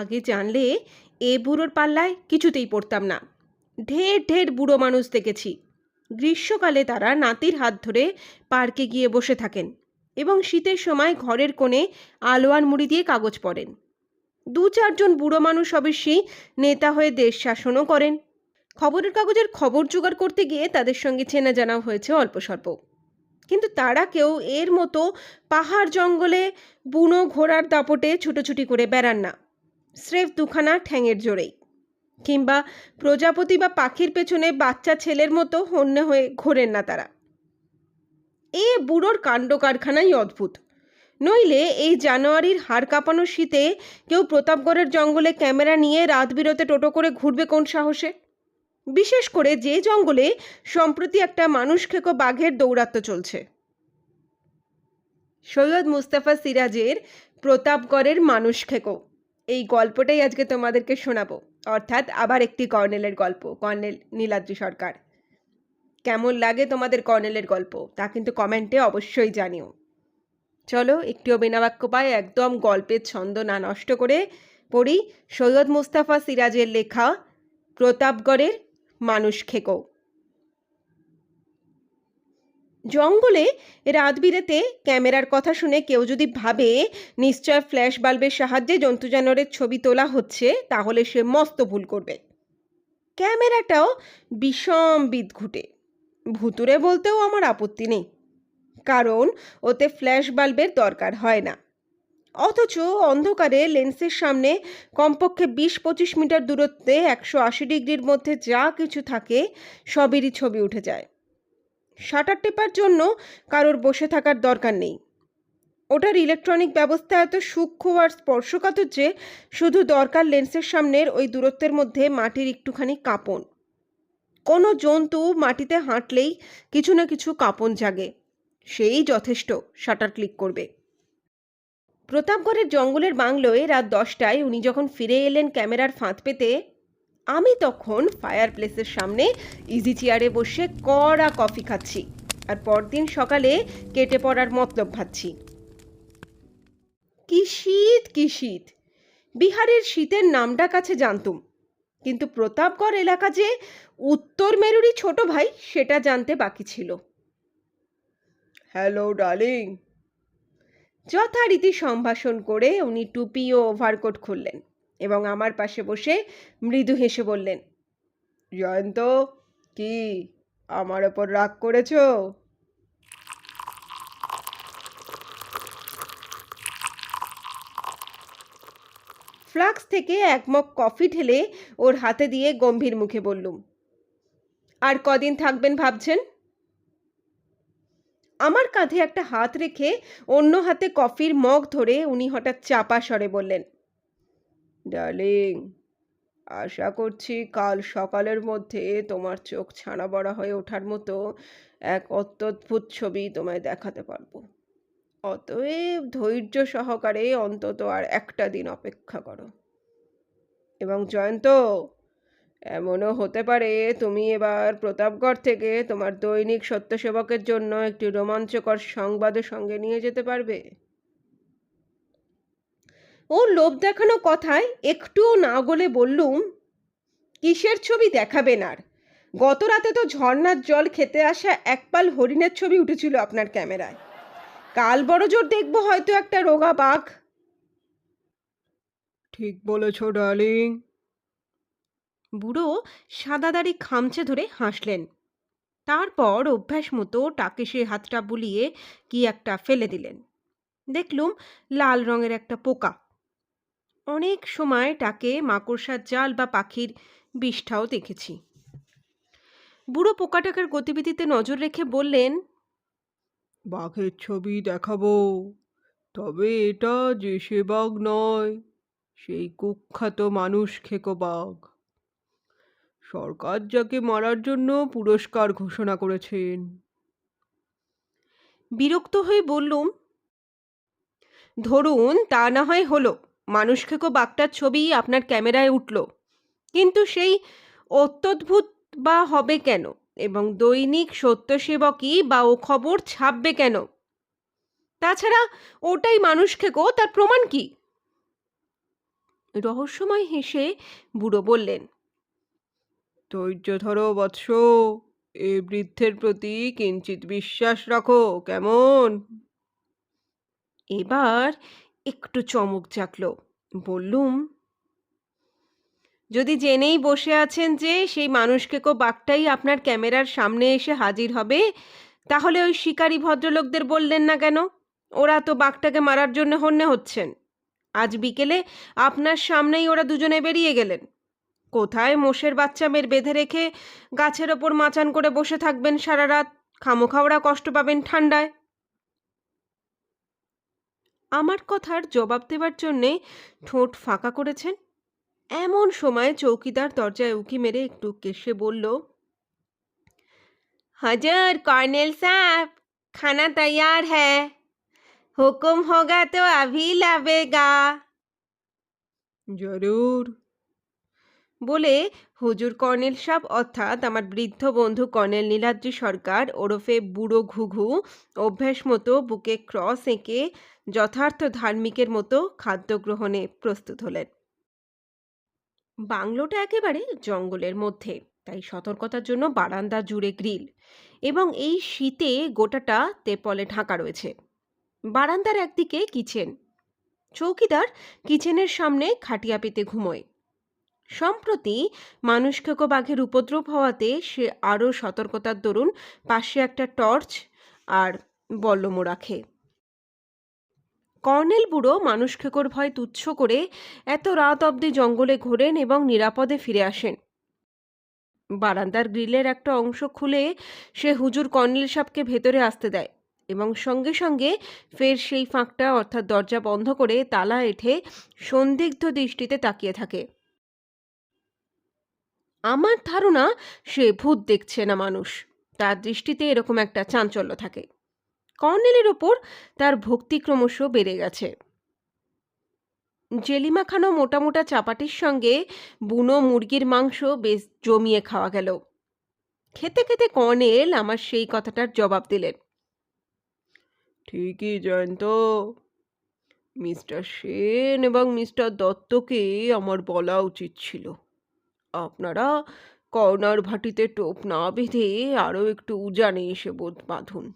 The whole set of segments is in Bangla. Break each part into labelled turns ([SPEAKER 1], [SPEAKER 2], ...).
[SPEAKER 1] আগে জানলে এ বুড়োর পাল্লায় কিছুতেই পড়তাম না। ঢের ঢের বুড়ো মানুষ দেখেছি। গ্রীষ্মকালে তারা নাতির হাত ধরে পার্কে গিয়ে বসে থাকেন এবং শীতের সময় ঘরের কোণে আলোয়ান মুড়ি দিয়ে কাগজ পড়েন। দু চারজন বুড়ো মানুষ অবশ্যই নেতা হয়ে দেশ শাসনও করেন। খবরের কাগজের খবর জোগাড় করতে গিয়ে তাদের সঙ্গে চেনা জানাও হয়েছে অল্প স্বল্প। কিন্তু তারা কেউ এর মতো পাহাড় জঙ্গলে বুনো ঘোড়ার দাপটে ছুটোছুটি করে বেড়ান না। স্রেফ দুখানা ঠ্যাঙের জোরেই। কিংবা প্রজাপতি বা পাখির পেছনে বাচ্চা ছেলের মতো হন্যে হয়ে ঘোরেন না তারা। এ বুড়োর কাণ্ড কারখানাই অদ্ভুত। নইলে এই জানুয়ারির হাড় কাঁপানো শীতে কেউ প্রতাপগড়ের জঙ্গলে ক্যামেরা নিয়ে রাত বিরতে টোটো করে ঘুরবে কোন সাহসে? বিশেষ করে যে জঙ্গলে সম্প্রতি একটা মানুষ খেকো বাঘের দৌরাত্ম্য চলছে। সৈয়দ মুস্তাফা সিরাজের প্রতাপগড়ের মানুষ খেকো। এই গল্পটাই আজকে তোমাদেরকে শোনাবো। অর্থাৎ আবার একটি কর্নেলের গল্প, কর্নেল নীলাদ্রি সরকার। কেমন লাগে তোমাদের কর্নেলের গল্প? তা কিন্তু কমেন্টে অবশ্যই জানিও। চলো একটিও বিনাবাক্য পায়, একদম গল্পের ছন্দ না নষ্ট করে পড়ি সৈয়দ মুস্তাফা সিরাজের লেখা, প্রতাপগড়ের মানুষ খেকো। জঙ্গলে রাত বিরেতে ক্যামেরার কথা শুনে কেউ যদি ভাবে নিশ্চয় ফ্ল্যাশ বাল্বের সাহায্যে জন্তু জানোয়ারের ছবি তোলা হচ্ছে, তাহলে সে মস্ত ভুল করবে। ক্যামেরাটাও বিষম বিদঘুটে। ভুতুরে বলতেও আমার আপত্তি নেই। কারণ ওতে ফ্ল্যাশ বাল্বের দরকার হয় না। অথচ অন্ধকারে লেন্সের সামনে কমপক্ষে বিশ পঁচিশ মিটার দূরত্বে একশো আশি ডিগ্রির মধ্যে যা কিছু থাকে, সবেরই ছবি উঠে যায়। শাটার টেপার জন্য কারোর বসে থাকার দরকার নেই। ওটার ইলেকট্রনিক ব্যবস্থা এত সূক্ষ্ম আর স্পর্শকাতর যে শুধু দরকার লেন্সের সামনের ওই দূরত্বের মধ্যে মাটির একটুখানি কাঁপন। কোনো জন্তু মাটিতে হাঁটলেই কিছু না কিছু কাঁপন জাগে। সেই যথেষ্ট, শাটার ক্লিক করবে। প্রতাপগড়ের জঙ্গলের বাংলোয় রাত দশটায় উনি যখন ফিরে এলেন ক্যামেরার ফাঁদ পেতে আমি তখন ফায়ার প্লেসের সামনে ইজি চেয়ারে বসে কড়া কফি খাচ্ছি আর পরদিন সকালে কেটে পড়ার মতলব ভাবছি। কি শীত কি শীত। বিহারের শীতের নামটা কাছে জানতুম। কিন্তু প্রতাপগড় এলাকা যে উত্তর মেরুরই ছোট ভাই সেটা জানতে বাকি ছিল। হ্যালো ডার্লিং যথারীতি সম্ভাষণ করে উনি টুপি ও ওভারকোট খুললেন। এবং আমার পাশে বসে মৃদু হেসে বললেন, জয়ন্ত, কি আমার ওপর রাগ করেছ? ফ্লাক্স থেকে এক মগ কফি ঢেলে ওর হাতে দিয়ে গম্ভীর মুখে বললুম, আর কদিন থাকবেন ভাবছেন? আমার কাঁধে একটা হাত রেখে অন্য হাতে কফির মগ ধরে উনি হঠাৎ চাপা স্বরে বললেন ডার্লিং আশা করছি কাল সকালের মধ্যে তোমার চোখ ছানা বড়া হয়ে ওঠার মতো এক অত্যদ্ভুত ছবি তোমায় দেখাতে পারব। অতএব ধৈর্য সহকারে অন্তত আর একটা দিন অপেক্ষা করো। এবং জয়ন্ত, এমনও হতে পারে তুমি এবার প্রতাপগড় থেকে তোমার দৈনিক সত্যসেবকের জন্য একটি রোমাঞ্চকর সংবাদও সঙ্গে নিয়ে যেতে পারবে। ও লোভ দেখানো কথায় একটুও না গলে বললুম, কিসের ছবি দেখাবেন আর? গত রাতে তো ঝর্নার জল খেতে আসা একপাল হরিণের ছবি উঠেছিল আপনার ক্যামেরায়। কাল বড় জোর দেখব হয়তো একটা রোগা বাঘ। ঠিক বলেছ, ডার্লিং। বুড়ো সাদা দাড়ি খামচে ধরে হাসলেন। তারপর অভ্যাস মতো টাকে সে হাতটা বুলিয়ে কি একটা ফেলে দিলেন। দেখলুম লাল রঙের একটা পোকা অনেক সময় টাকে মাকড়সার জাল বা পাখির বিষ্ঠাও দেখেছি। বুড়ো পোকাটাকার গতিবিধিতে নজর রেখে বললেন, বাঘের ছবি দেখাবো। তবে এটা যে সে বাঘ নয়, সেই কুখ্যাত মানুষ খেকো বাঘ। সরকার যাকে মারার জন্য পুরস্কার ঘোষণা করেছেন। বিরক্ত হয়ে বললুম, ধরুন তা না হয় হলো। মানুষ খেকো বাঘটার ছবি আপনার ক্যামেরায় উঠল। কিন্তু সেই অত্যদ্ভুত বা হবে কেন? এবং দৈনিক সত্যসেবকই বা ও খবর ছাপবে কেন? তাছাড়া ওটাই মানুষ খেকো তার প্রমাণ কি? রহস্যময় হেসে বুড়ো বললেন,
[SPEAKER 2] ধৈর্য ধরো বৎস, এ বৃদ্ধের প্রতি কিঞ্চিত বিশ্বাস রাখো, কেমন?
[SPEAKER 1] এবার একটু চমক জাগলো। বললুম, যদি জেনেই বসে আছেন যে সেই মানুষকে কো বাঘটাই আপনার ক্যামেরার সামনে এসে হাজির হবে, তাহলে ওই শিকারী ভদ্রলোকদের বললেন না কেন? ওরা তো বাঘটাকে মারার জন্য হন্যে হচ্ছেন। আজ বিকেলে আপনার সামনেই ওরা দুজনে বেরিয়ে গেলেন। কোথায় মোষের বাচ্চা মেয়ের বেঁধে রেখে গাছের ওপর মাচান করে বসে থাকবেন সারা রাত? খামোখা ওরা কষ্ট পাবেন ঠান্ডায়। আমার কথার জবাব দেওয়ার জন্যে ঠোঁট ফাঁকা করেছেন এমন সময় চৌকিদার দরজায় উকি মেরে একটু কেসে বলল हजर कॉर्नेल साहब खाना तैयार है हुक्म होगा तो अभी लावेगा
[SPEAKER 2] জরুর
[SPEAKER 1] বলে, হুজুর কর্নেল সাহেব অর্থাৎ আমার বৃদ্ধ বন্ধু কর্নেল নীলাদ্রি সরকার, ওরফে বুড়ো ঘুঘু, অভ্যাস মতো বুকে ক্রস এঁকে যথার্থ ধার্মিকের মতো খাদ্য গ্রহণে প্রস্তুত হলেন। বাংলোটা একেবারে জঙ্গলের মধ্যে, তাই সতর্কতার জন্য বারান্দা জুড়ে গ্রিল এবং এই শীতে গোটাটা তেপলে ঢাকা রয়েছে। বারান্দার একদিকে কিচেন, চৌকিদার কিচেনের সামনে খাটিয়া পেতে ঘুমোয়। সম্প্রতি মানুষখেকো বাঘের উপদ্রব হওয়াতে সে আরও সতর্কতার দরুন পাশে একটা টর্চ আর বল্লমও রাখে। কর্নেল বুড়ো মানুষখেকোর ভয় তুচ্ছ করে এত রাত অবধি জঙ্গলে ঘোরেন এবং নিরাপদে ফিরে আসেন। বারান্দার গ্রিলের একটা অংশ খুলে সে হুজুর কর্নেল সাহেবকে ভেতরে আসতে দেয় এবং সঙ্গে সঙ্গে ফের সেই ফাঁকটা অর্থাৎ দরজা বন্ধ করে তালা এঠে সন্দিগ্ধ দৃষ্টিতে তাকিয়ে থাকে। আমার ধারণা সে ভূত দেখছে না মানুষ। তার দৃষ্টিতে এরকম একটা চাঞ্চল্য থাকে। কর্নেলের ওপর তার ভক্তি ক্রমশ বেড়ে গেছে। জেলিমা খানো মোটা মোটা চাপাটির সঙ্গে বুনো মুরগির মাংস বেশ জমিয়ে খাওয়া গেল। খেতে খেতে কর্নেল আমার সেই কথাটার জবাব দিলেন।
[SPEAKER 2] ঠিকই জয়ন্ত। মিস্টার সেন এবং মিস্টার দত্তকে আমার বলা উচিত ছিল। আপনারা কর্নার ভাটিতে টোপ না বেঁধে আরও একটু উজানে এসে বোধ বাঁধুন।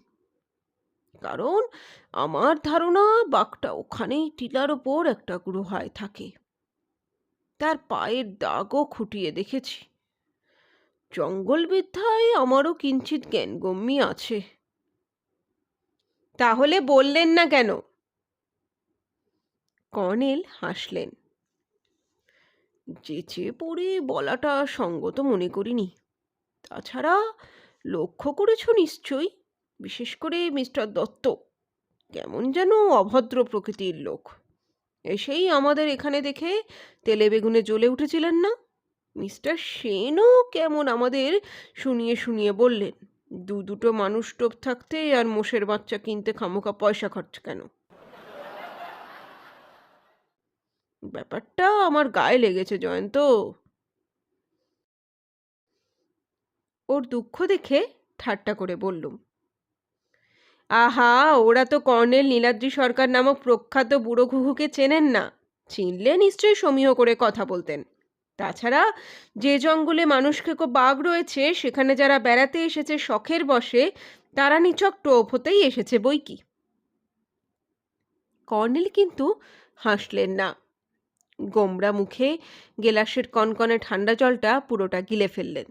[SPEAKER 2] কারণ আমার ধারণা বাঘটা ওখানেই টিলার ওপর একটা গুহায় থাকে। তার পায়ের দাগও খুঁটিয়ে দেখেছি। জঙ্গল জঙ্গলবিদ্যায় আমারও কিঞ্চিত জ্ঞানগম্যি আছে।
[SPEAKER 1] তাহলে বললেন না কেন? কর্নেল হাসলেন।
[SPEAKER 2] যেচে পড়ে বলাটা সঙ্গত মনে করিনি। তাছাড়া লক্ষ্য করেছ নিশ্চয়ই, বিশেষ করে মিস্টার দত্ত। কেমন যেন অভদ্র প্রকৃতির লোক। এসেই আমাদের এখানে দেখে তেলে বেগুনে জ্বলে উঠেছিলেন না? মিস্টার সেনও কেমন আমাদের শুনিয়ে শুনিয়ে বললেন, দু দুটো মানুষ টোপ থাকতে আর মোষের বাচ্চা কিনতে খামোকা পয়সা খরচ কেন? ব্যাপারটা আমার গায়ে লেগেছে জয়ন্ত
[SPEAKER 1] ওর দুঃখ দেখে ঠাট্টা করে বললুম, আহা, ওরা তো কর্নেল নীলাদ্রি সরকার নামক প্রখ্যাত বুড়ো ঘুঘুকে চেনেন না। চিনলে নিশ্চয়ই সমীহ করে কথা বলতেন। তাছাড়া যে জঙ্গলে মানুষকে কো বাঘ রয়েছে, সেখানে যারা বেড়াতে এসেছে শখের বসে, তারা নিচক টোপ হতেই এসেছে বই কি? কর্নেল কিন্তু হাসলেন না। গোমরা মুখে গেলাসের কনকনে ঠান্ডা জলটা পুরোটা গিলে ফেললেন।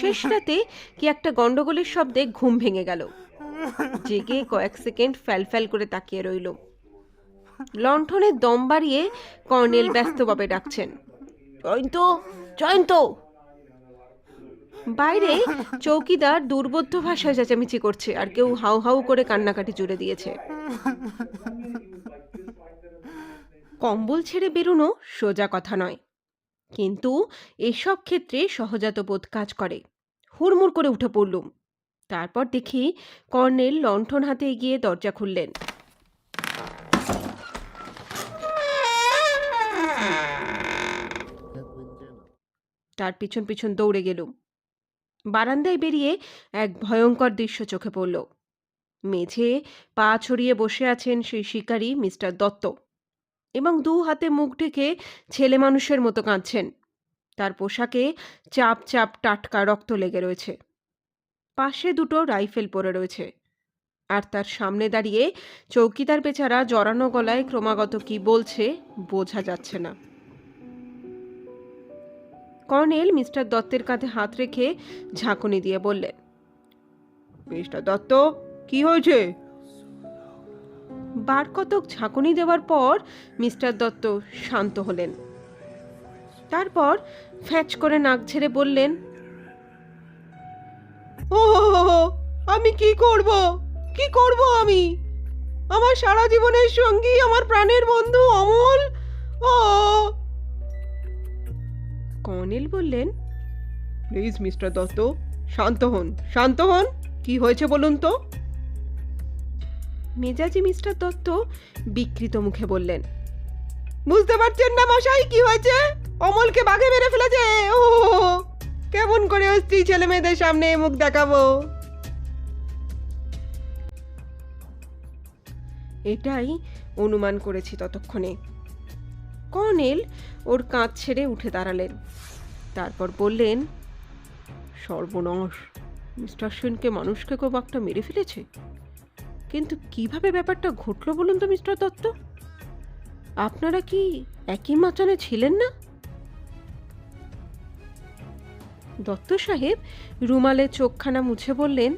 [SPEAKER 1] শেষ রাতে কি একটা গন্ডগোলের শব্দে ঘুম ভেঙে গেল। জেগে কয়েক সেকেন্ড ফ্যাল ফ্যাল করে তাকিয়ে রইল। লণ্ঠনের দম বাড়িয়ে কর্নেল ব্যস্তভাবে ডাকছেন জয়ন্ত জয়ন্ত বাইরে চৌকিদার দুর্বোধ্য ভাষায় চেঁচামেচি করছে আর কেউ হাউ হাউ করে কান্নাকাটি জুড়ে দিয়েছে। কম্বল ছেড়ে বেরোনো সোজা কথা নয়। কিন্তু এসব ক্ষেত্রে সহজাত বোধ কাজ করে। হুড়মুড় করে উঠে পড়লুম তারপর দেখি কর্নেল লণ্ঠন হাতে এগিয়ে দরজা খুললেন। তার পিছন পিছন দৌড়ে গেলুম বারান্দায় বেরিয়ে এক ভয়ঙ্কর দৃশ্য চোখে পড়ল। মেঝে পা ছড়িয়ে বসে আছেন সেই শিকারী মিস্টার দত্ত এবং দু হাতে মুখ ঢেকে ছেলে মানুষের মতো কাঁদছেন। তার পোশাকে চাপ চাপ টাটকা রক্ত লেগে রয়েছে। পাশে দুটো রাইফেল পড়ে রয়েছে আর তার সামনে দাঁড়িয়ে চৌকিদার বেচারা জড়ানো গলায় ক্রমাগত কি বলছে বোঝা যাচ্ছে না। কর্নেল মিস্টার দত্তের কাঁধে হাত রেখে ঝাঁকুনি দিয়ে বললেন,
[SPEAKER 2] মিস্টার দত্ত, কি হয়েছে?
[SPEAKER 1] বার কতক ঝাঁকুনি দেওয়ার পর মিস্টার দত্ত শান্ত হলেন। তারপর ফ্যাচ করে নাক ঝেড়ে বললেন,
[SPEAKER 2] ও, আমি কি করব? কি করব আমি? আমার সারা জীবনের সঙ্গী, আমার প্রাণের বন্ধু অমল? ও
[SPEAKER 1] কর্নেল বললেন
[SPEAKER 2] প্লিজ মিস্টার দত্ত শান্ত হন শান্ত হন। কি হয়েছে বলুন তো?
[SPEAKER 1] মেজাজি মিস্টার দত্ত বিকৃত মুখে বললেন
[SPEAKER 2] বুঝতে পারছেন না মশাই কি হয়েছে? অমলকে বাঘে মেরে ফেলেছে। ও কেমন করে ওই স্ত্রী ছেলে মেয়েদের সামনে মুখ দেখাবো?
[SPEAKER 1] এটাই অনুমান করেছি ততক্ষণে। কর্নেল ওর কাঁধ ছেড়ে উঠে দাঁড়ালেন। তারপর বললেন,
[SPEAKER 2] সর্বনাশ,
[SPEAKER 1] মিস্টার সেনকে মানুষকে কেউ বাঘটা মেরে ফেলেছে? কিন্তু কীভাবে ব্যাপারটা ঘটলো বলুন তো, মিস্টার দত্ত? আপনারা কি একই মাচানে ছিলেন না? দত্ত সাহেব রুমালে চোখখানা মুছে বললেন,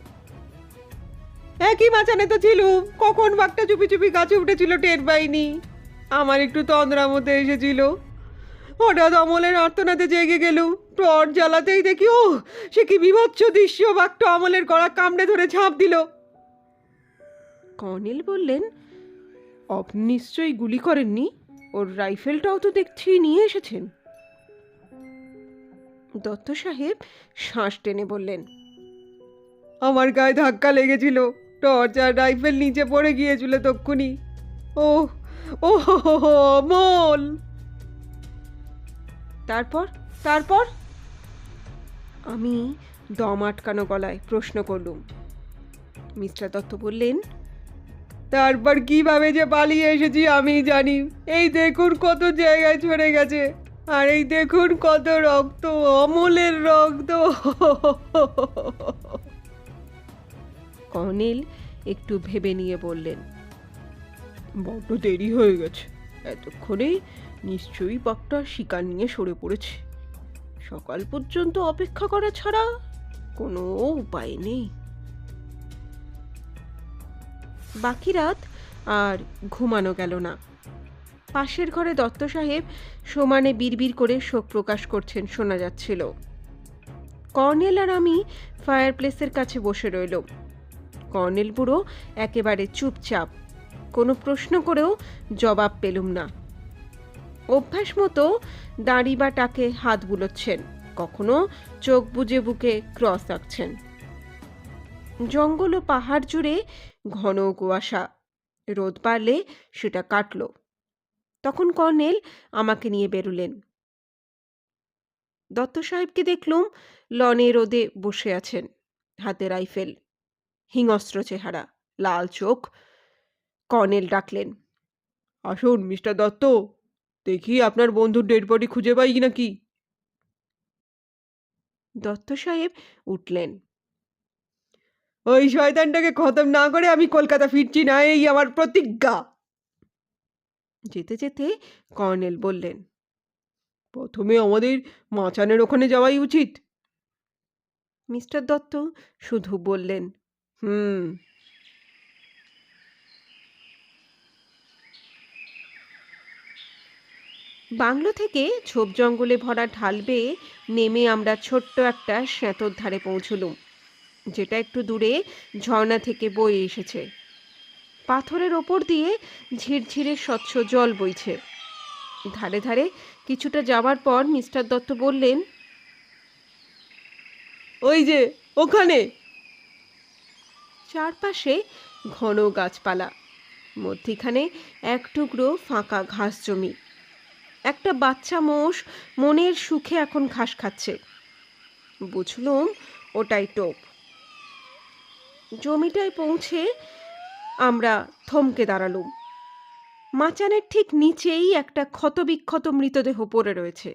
[SPEAKER 2] একই মাচানে তো ছিল কখন বাঘটা চুপি চুপি গাছে উঠেছিল টের পাইনি। আমার একটু তন্দ্রার মধ্যে এসেছিল। হঠাৎ অমলের আর্তনাতে জেগে গেল। টর্চ জ্বালাতেই দেখি ও সে কি বিভৎস দৃশ্য। বাঘটা অমলের গলা কামড়ে ধরে ঝাঁপ দিল।
[SPEAKER 1] কর্নেল বললেন, আপনি নিশ্চয়ই গুলি করেননি? ওর রাইফেলটাও তো দেখছি নিয়ে এসেছেন। দত্ত সাহেব শ্বাস টেনে বললেন,
[SPEAKER 2] আমার গায়ে ধাক্কা লেগেছিল। টর্চ আর রাইফেল নিচে পড়ে গিয়েছিল তক্ষুনি। ও ও অমল
[SPEAKER 1] তারপর? তারপর? আমি দম আটকানো গলায় প্রশ্ন করলুম। মিস্টার দত্ত বললেন,
[SPEAKER 2] তারপর কীভাবে যে পালিয়ে এসেছি আমি জানি। এই দেখুন কত জায়গায় ছড়ে গেছে। আর এই দেখুন কত রক্ত, অমলের রক্ত।
[SPEAKER 1] কর্নেল একটু ভেবে নিয়ে বললেন
[SPEAKER 2] বড্ড দেরি হয়ে গেছে।
[SPEAKER 1] এতক্ষণে নিশ্চয়ই বাঘটা শিকার নিয়ে সরে পড়েছে। সকাল পর্যন্ত অপেক্ষা করা ছাড়া কোনো উপায় নেই। বাকি রাত আর ঘুমানো গেল না। পাশের ঘরে দত্ত সাহেব সমানে বিড়বিড় করে শোক প্রকাশ করছেন শোনা যাচ্ছিল। কর্নেল আর আমি ফায়ার প্লেসের কাছে বসে রইল কর্নেল বুড়ো একেবারে চুপচাপ কোনো প্রশ্ন করেও জবাব পেলুম না। অভ্যাস মতো দাড়ি বা টাকে হাত বুলোচ্ছেন, কখনো চোখ বুজে বুকে ক্রস আঁকছেন। জঙ্গল ও পাহাড় জুড়ে ঘন কুয়াশা, রোদ পারলে সেটা কাটল। তখন কর্নেল আমাকে নিয়ে বেরুলেন। দত্ত সাহেবকে দেখলুম লনে রোদে বসে আছেন, হাতে রাইফেল, হিংস্র চেহারা, লাল চোখ কর্নেল ডাকলেন।
[SPEAKER 2] আসুন, মিস্টার দত্ত, দেখি আপনার বন্ধুর ডেড বডি খুঁজে পাই নাকি
[SPEAKER 1] দত্ত সাহেব উঠলেন।
[SPEAKER 2] ওই শয়তানটাকে খতম না করে আমি কলকাতা ফিরছি, না এই আমার প্রতিজ্ঞা!
[SPEAKER 1] যেতে যেতে কর্নেল বললেন,
[SPEAKER 2] প্রথমে আমাদের মাচানের ওখানে যাওয়াই উচিত।
[SPEAKER 1] মিস্টার দত্ত শুধু বললেন,
[SPEAKER 2] হুম
[SPEAKER 1] বাংলো থেকে ঝোপ জঙ্গলে ভরা ঢাল বেয়ে নেমে আমরা ছোট্ট একটা শ্যাতর ধারে পৌঁছলুম, যেটা একটু দূরে ঝর্ণা থেকে বয়ে এসেছে। পাথরের ওপর দিয়ে ঝিরঝিরে স্বচ্ছ জল বইছে। ধারে ধারে কিছুটা যাওয়ার পর মিস্টার দত্ত বললেন,
[SPEAKER 2] ওই যে, ওখানে!
[SPEAKER 1] চারপাশে ঘন গাছপালা, মধ্যিখানে এক টুকরো ফাঁকা ঘাস জমি। একটা বাচ্চা মোষ মনের সুখে এখন ঘাস খাচ্ছে। বুঝলুম, ওটাই টোপ। জমিটায় পৌঁছে আমরা থমকে দাঁড়ালুম। মাচানের ঠিক নিচেই একটা ক্ষতবিক্ষত মৃতদেহ পড়ে রয়েছে।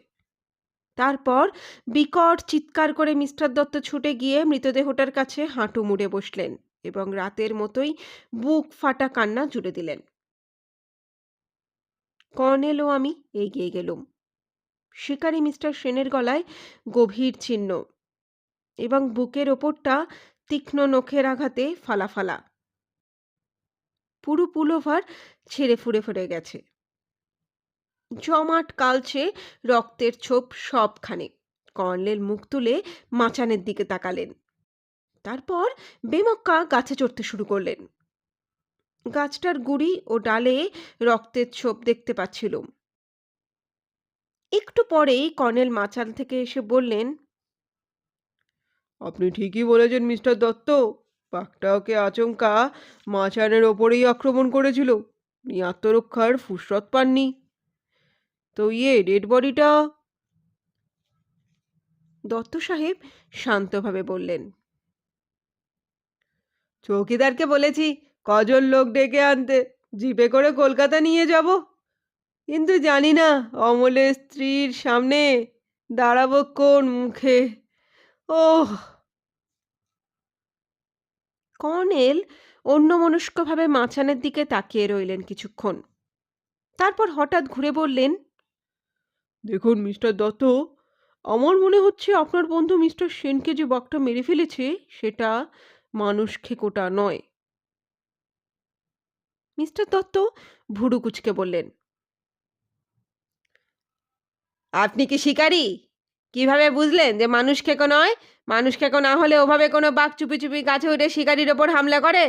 [SPEAKER 1] তারপর বিকট চিৎকার করে মিস্টার দত্ত ছুটে গিয়ে মৃতদেহটার কাছে হাঁটু মুড়ে বসলেন এবং রাতের মতোই বুক ফাটা কান্না জুড়ে দিলেন। কর্নেল ও আমি এগিয়ে গেলুম। শিকারী মিস্টার সেনের গলায় গভীর চিহ্ন এবং বুকের ওপরটা তীক্ষ্ণ নখের আঘাতে ফালা ফালা। পুরো পুলোভার ছেড়ে ফুড়ে ফুড়ে গেছে। জমাট কালচে রক্তের ছোপ সবখানে। কর্নেল মুখ তুলে মাচানের দিকে তাকালেন। তারপর বেমক্কা গাছে চড়তে শুরু করলেন। গাছটার গুড়ি ও ডালে রক্তের ছোপ দেখতে পাচ্ছিলুম একটু পরেই কর্নেল মাচান থেকে এসে বললেন
[SPEAKER 2] আপনি ঠিকই বলেছেন মিস্টার দত্ত। বাঘটা ওকে আচমকা মাচানের ওপরেই আক্রমণ করেছিল। উনি আত্মরক্ষার ফুসরত পাননি। তো ইয়ে ডেড বডিটা?
[SPEAKER 1] দত্ত সাহেব শান্তভাবে বললেন
[SPEAKER 2] চৌকিদারকে বলেছি কজন লোক ডেকে আনতে? জিপে করে কলকাতা নিয়ে যাব? কিন্তু জানি না, অমলের স্ত্রীর সামনে দাঁড়াবো কোন মুখে? ওহ!
[SPEAKER 1] কর্নেল অন্যমনস্কভাবে মাচানের দিকে তাকিয়ে রইলেন কিছুক্ষণ। তারপর হঠাৎ ঘুরে বললেন,
[SPEAKER 2] দেখুন, মিস্টার দত্ত, আমার মনে হচ্ছে আপনার বন্ধু মিস্টার সেনকে যে বাঘটা মেরে ফেলেছে, সেটা মানুষ খেকোটা নয়।
[SPEAKER 1] মিস্টার দত্ত ভুরু কুচকে বললেন, আপনি কি শিকারী? কীভাবে বুঝলেন যে মানুষ খেকো নয়? মানুষ খেকো না হলে ওভাবে কোনো বাঘ চুপি চুপি গাছে উঠে শিকারির ওপর হামলা করে?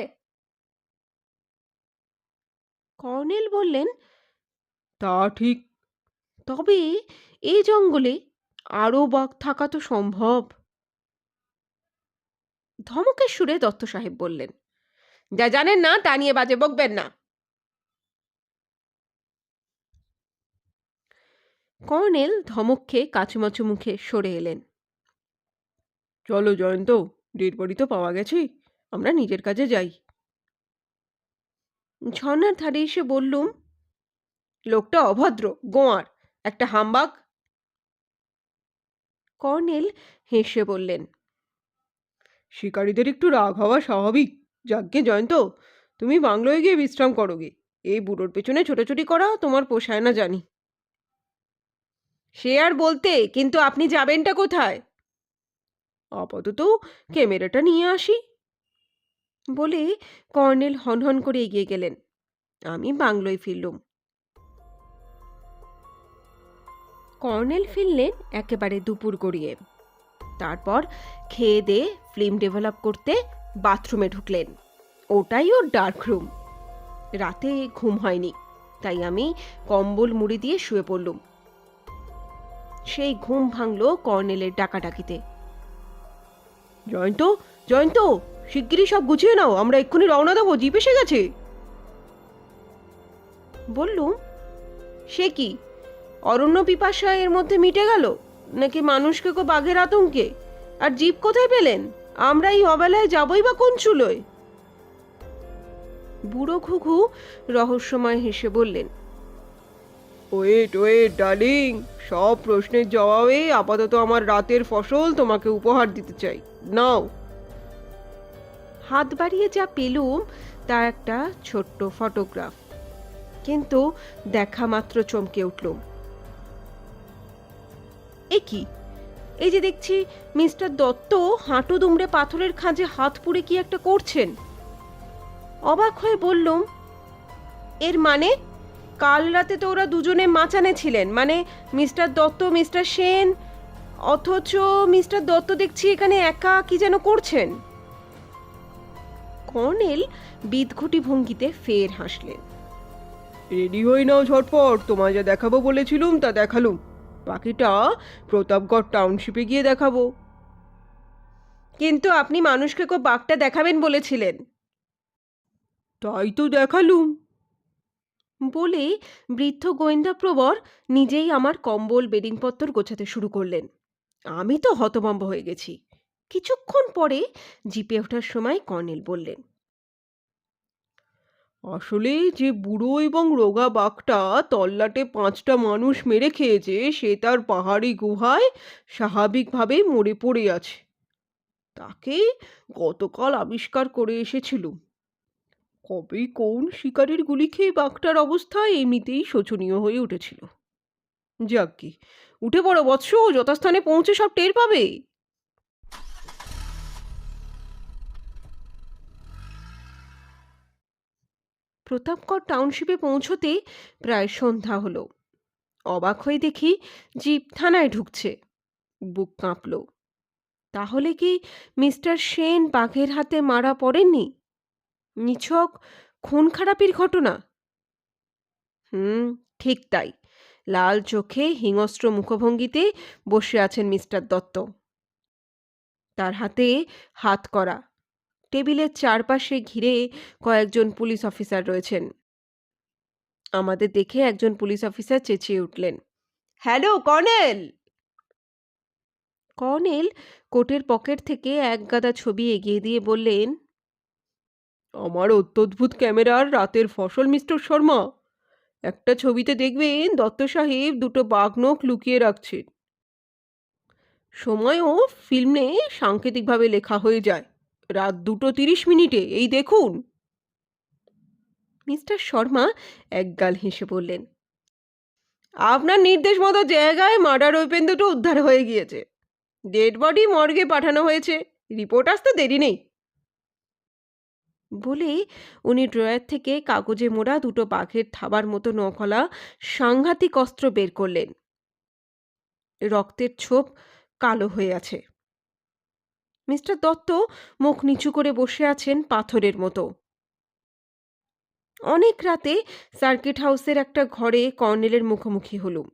[SPEAKER 1] কর্নেল বললেন,
[SPEAKER 2] তা ঠিক।
[SPEAKER 1] তবে এই জঙ্গলে আরও বাঘ থাকা তো সম্ভব। ধমকের সুরে দত্ত সাহেব বললেন, যা জানেন না তা নিয়ে বাজে বকবেন না। কর্নেল ধমক খেয়ে কাচুমাচু মুখে সরে এলেন।
[SPEAKER 2] চলো জয়ন্ত ডেড বডি তো পাওয়া গেছে আমরা নিজের কাজে যাই।
[SPEAKER 1] ঝর্ণার ধারে এসে বললুম লোকটা অভদ্র গোয়ার একটা হাম্বাক কর্নেল হেসে বললেন
[SPEAKER 2] শিকারীদের একটু রাগ হওয়া স্বাভাবিক। যাজ্ঞে জয়ন্ত তুমি বাংলোয় গিয়ে বিশ্রাম করো গে এই বুড়োর পেছনে ছোটাছুটি করা তোমার পোষায় না জানি।
[SPEAKER 1] সে আর বলতে, কিন্তু আপনি যাবেনটা কোথায়?
[SPEAKER 2] আপাতত ক্যামেরাটা নিয়ে আসি।
[SPEAKER 1] বলে কর্নেল হনহন করে এগিয়ে গেলেন। আমি বাংলোয় ফিরলুম। কর্নেল ফিরলেন একেবারে দুপুর গড়িয়ে। তারপর খেয়ে দিয়ে ফিল্ম ডেভেলপ করতে বাথরুমে ঢুকলেন। ওটাই ওর ডার্ক রুম। রাতে ঘুম হয়নি, তাই আমি কম্বল মুড়ি দিয়ে শুয়ে পড়লুম। সেই ঘুম ভাঙল কর্নেলের ডাকাডাকিতে।
[SPEAKER 2] জয়ন্ত জয়ন্ত, শিগগিরই সব গুছিয়ে নাও, আমরা এক্ষুনি রওনা দেবো, জিপ এসে গেছে।
[SPEAKER 1] বললুম সে কি? অরণ্য পিপাসা এর মধ্যে মিটে গেল? নাকি মানুষকে কো বাঘের আতঙ্কে? আর জীব কোথায় পেলেন? আমরা এই অবেলায় যাবই বা কোন চুলোয়? বুড়ো ঘুঘু রহস্যময় হেসে বললেন
[SPEAKER 2] ওয়েট ওয়েট ডার্লিং সব প্রশ্নের জবাবে আপাতত আমার রাতের ফসল তোমাকে উপহার দিতে চাই। নাও।
[SPEAKER 1] হাত বাড়িয়ে যা পেলুম, তা একটা ছোট্ট ফটোগ্রাফ। কিন্তু দেখা মাত্র চমকে উঠলুম। এ কি? এই যে দেখছি, মিস্টার দত্ত হাঁটু দুমড়ে পাথরের খাঁজে হাত পুড়ে কি একটা করছেন? অবাক হয়ে বললুম, এর মানে? কাল রাতে তো ওরা দুজনে মাচানে ছিলেন। মানে মিস্টার দত্ত মিস্টার সেন অথচ মিস্টার দত্ত দেখছি এখানে একা কি যেন করছেন। কর্নেল বিদঘুটি ভঙ্গিতে ফের হাসলেন।
[SPEAKER 2] রেডি হয়ে নাও ঝটপট তোমায় যা দেখাবো বলেছিলুম তা দেখালুম। বাকিটা প্রতাপগড় টাউনশিপে গিয়ে দেখাবো।
[SPEAKER 1] কিন্তু আপনি মানুষকে কো বাঘটা দেখাবেন বলেছিলেন।
[SPEAKER 2] তাই তো দেখালুম।
[SPEAKER 1] বলে বৃদ্ধ গোয়েন্দা প্রবর নিজেই আমার কম্বল বেডিংপত্তর গোছাতে শুরু করলেন। আমি তো হতভম্ব হয়ে গেছি। কিছুক্ষণ পরে জিপে ওঠার সময় কর্নেল বললেন,
[SPEAKER 2] আসলে যে বুড়ো এবং রোগা বাঘটা তল্লাটে পাঁচটা মানুষ মেরে খেয়েছে, সে তার পাহাড়ি গুহায় স্বাভাবিকভাবে মরে পড়ে আছে। তাকে গতকাল আবিষ্কার করে এসেছিল কবে কোন শিকারের গুলি খেয়ে বাঘটার অবস্থা এমনিতেই শোচনীয় হয়ে উঠেছিল। যাক কি, উঠে পড়ো বৎস, যথাস্থানে পৌঁছে সব টের পাবে।
[SPEAKER 1] প্রতাপগড় টাউনশিপে পৌঁছতে প্রায় সন্ধ্যা হলো। অবাক হয়ে দেখি জিপ থানায় ঢুকছে। বুক কাঁপল। তাহলে কি মিস্টার সেন বাঘের হাতে মারা পড়েননি? নিছক খুন খারাপির ঘটনা? হুম, ঠিক তাই। লাল চোখে হিংস্র মুখভঙ্গিতে বসে আছেন মিস্টার দত্ত। তার হাতে হাত করা। টেবিলের চারপাশে ঘিরে কয়েকজন পুলিশ অফিসার রয়েছেন। আমাদের দেখে একজন পুলিশ অফিসার চেঁচিয়ে উঠলেন। Hello, colonel! কর্নেল কোটের পকেট থেকে এক গাদা ছবি এগিয়ে দিয়ে বললেন
[SPEAKER 2] আমার অত্যদ্ভুত ক্যামেরার রাতের ফসল, মিস্টার শর্মা। একটা ছবিতে দেখবেন দত্ত সাহেব দুটো বাঘনখ লুকিয়ে রাখছেন। সময়ও ফিল্মে সাংকেতিকভাবে লেখা হয়ে যায়। রাত দুটো তিরিশ মিনিটে, এই দেখুন।
[SPEAKER 1] মিস্টার শর্মা একগাল হেসে বললেন,
[SPEAKER 2] আপনার নির্দেশ মতো জায়গায় মার্ডার ওয়েপেন দুটো উদ্ধার হয়ে গিয়েছে। ডেড বডি মর্গে পাঠানো হয়েছে। রিপোর্ট আসতে দেরি নেই।
[SPEAKER 1] বলে উনি ড্রয়ার থেকে কাগজে মোড়া দুটো বাঘের থাবার মতো নখলা সাংঘাতিক অস্ত্র বের করলেন। রক্তের ছোপ কালো হয়ে আছে। মিস্টার দত্ত মুখ নিচু করে বসে আছেন পাথরের মতো। অনেক রাতে সার্কিট হাউসের একটা ঘরে কর্নেলের মুখোমুখি হলুম।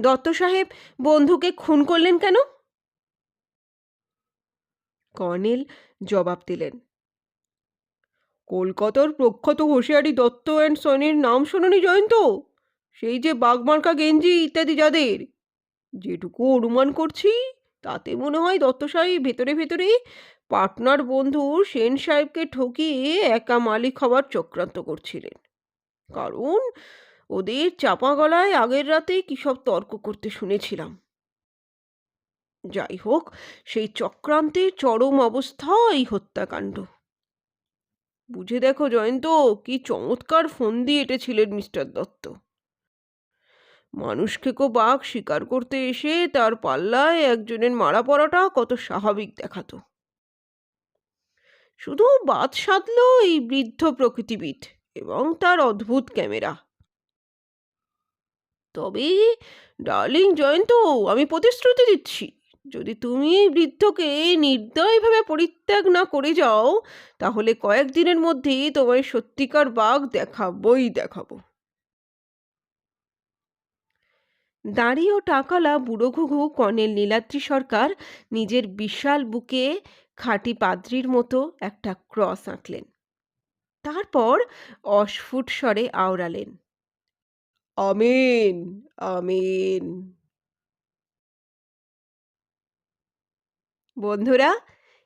[SPEAKER 1] দত্ত সাহেব, বন্ধুকে খুন করলেন কেন? কর্নেল জবাব দিলেন।
[SPEAKER 2] কলকাতার প্রখ্যাত হুঁশিয়ারি দত্ত অ্যান্ড সনির নাম শোনি জয়ন্ত? সেই যে বাগমার্কা গেঞ্জি ইত্যাদি যাদের? যেটুকু অনুমান করছি, তাতে মনে হয় দত্ত সাহেব ভেতরে ভেতরে পার্টনার বন্ধু সেন সাহেবকে ঠকিয়ে একা মালিক হওয়ার চক্রান্ত করছিলেন। কারণ ওদের চাপা গলায় আগের রাতে কী সব তর্ক করতে শুনেছিলাম। যাই হোক সেই চক্রান্তের চরম অবস্থা এই হত্যাকাণ্ড। বুঝে দেখো জয়ন্ত, কি চমৎকার ফন্দি এঁটেছিলেন মিস্টার দত্ত। মানুষকে কো বাঘ শিকার করতে এসে তার পাল্লায় একজনের মারা পড়াটা কত স্বাভাবিক দেখাতো। শুধু বাদ সাধল এই বৃদ্ধ প্রকৃতিবিদ এবং তার অদ্ভুত ক্যামেরা। তবে, ডার্লিং জয়ন্ত, আমি প্রতিশ্রুতি দিচ্ছি। যদি তুমি বৃদ্ধকে নির্দয়ভাবে পরিত্যাগ না করে যাও, তাহলে কয়েকদিনের মধ্যেই তোমায় সত্যিকার বাঘ দেখাবই দেখাবো।
[SPEAKER 1] দাড়ি ও টাকালা বুড়ো ঘুঘু কর্নেল নীলাদ্রি সরকার নিজের বিশাল বুকে খাঁটি পাদ্রির মতো একটা ক্রস আঁকলেন। তারপর অস্ফুট স্বরে আওড়ালেন,
[SPEAKER 2] আমেন আমেন।
[SPEAKER 1] বন্ধুরা,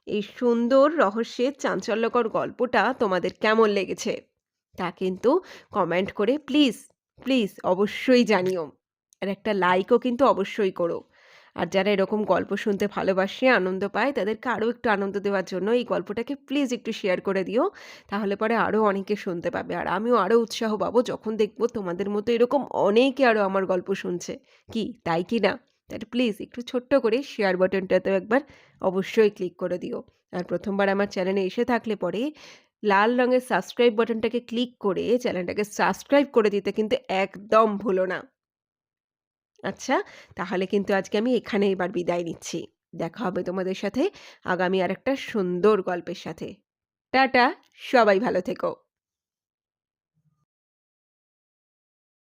[SPEAKER 1] এই সুন্দর, রহস্যের, চাঞ্চল্যকর গল্পটা তোমাদের কেমন লেগেছে? তা কিন্তু কমেন্ট করে প্লিজ প্লিজ অবশ্যই জানিও। আর একটা লাইকও কিন্তু অবশ্যই করো। আর যারা এরকম গল্প শুনতে ভালোবাসে, আনন্দ পায়, তাদেরকে আরও একটু আনন্দ দেওয়ার জন্য এই গল্পটাকে প্লিজ একটু শেয়ার করে দিও। তাহলে পরে আরও অনেকে শুনতে পাবে। আর আমিও আরও উৎসাহ পাবো যখন দেখব তোমাদের মতো এরকম অনেকে আরও আমার গল্প শুনছে। কি, তাই কি না? তাহলে প্লিজ একটু ছোট্ট করে শেয়ার বাটনটাতেও একবার অবশ্যই ক্লিক করে দিও। আর প্রথমবার আমার চ্যানেলে এসে থাকলে পরে লাল রঙের সাবস্ক্রাইব বাটনটাকে ক্লিক করে চ্যানেলটাকে সাবস্ক্রাইব করে দিতে কিন্তু একদম ভুলো না। আচ্ছা তাহলে কিন্তু আজকে আমি এখানে এবার বিদায় নিচ্ছি। দেখা হবে তোমাদের সাথে আগামী আর একটা সুন্দর গল্পের সাথে। টাটা, সবাই ভালো থেকো।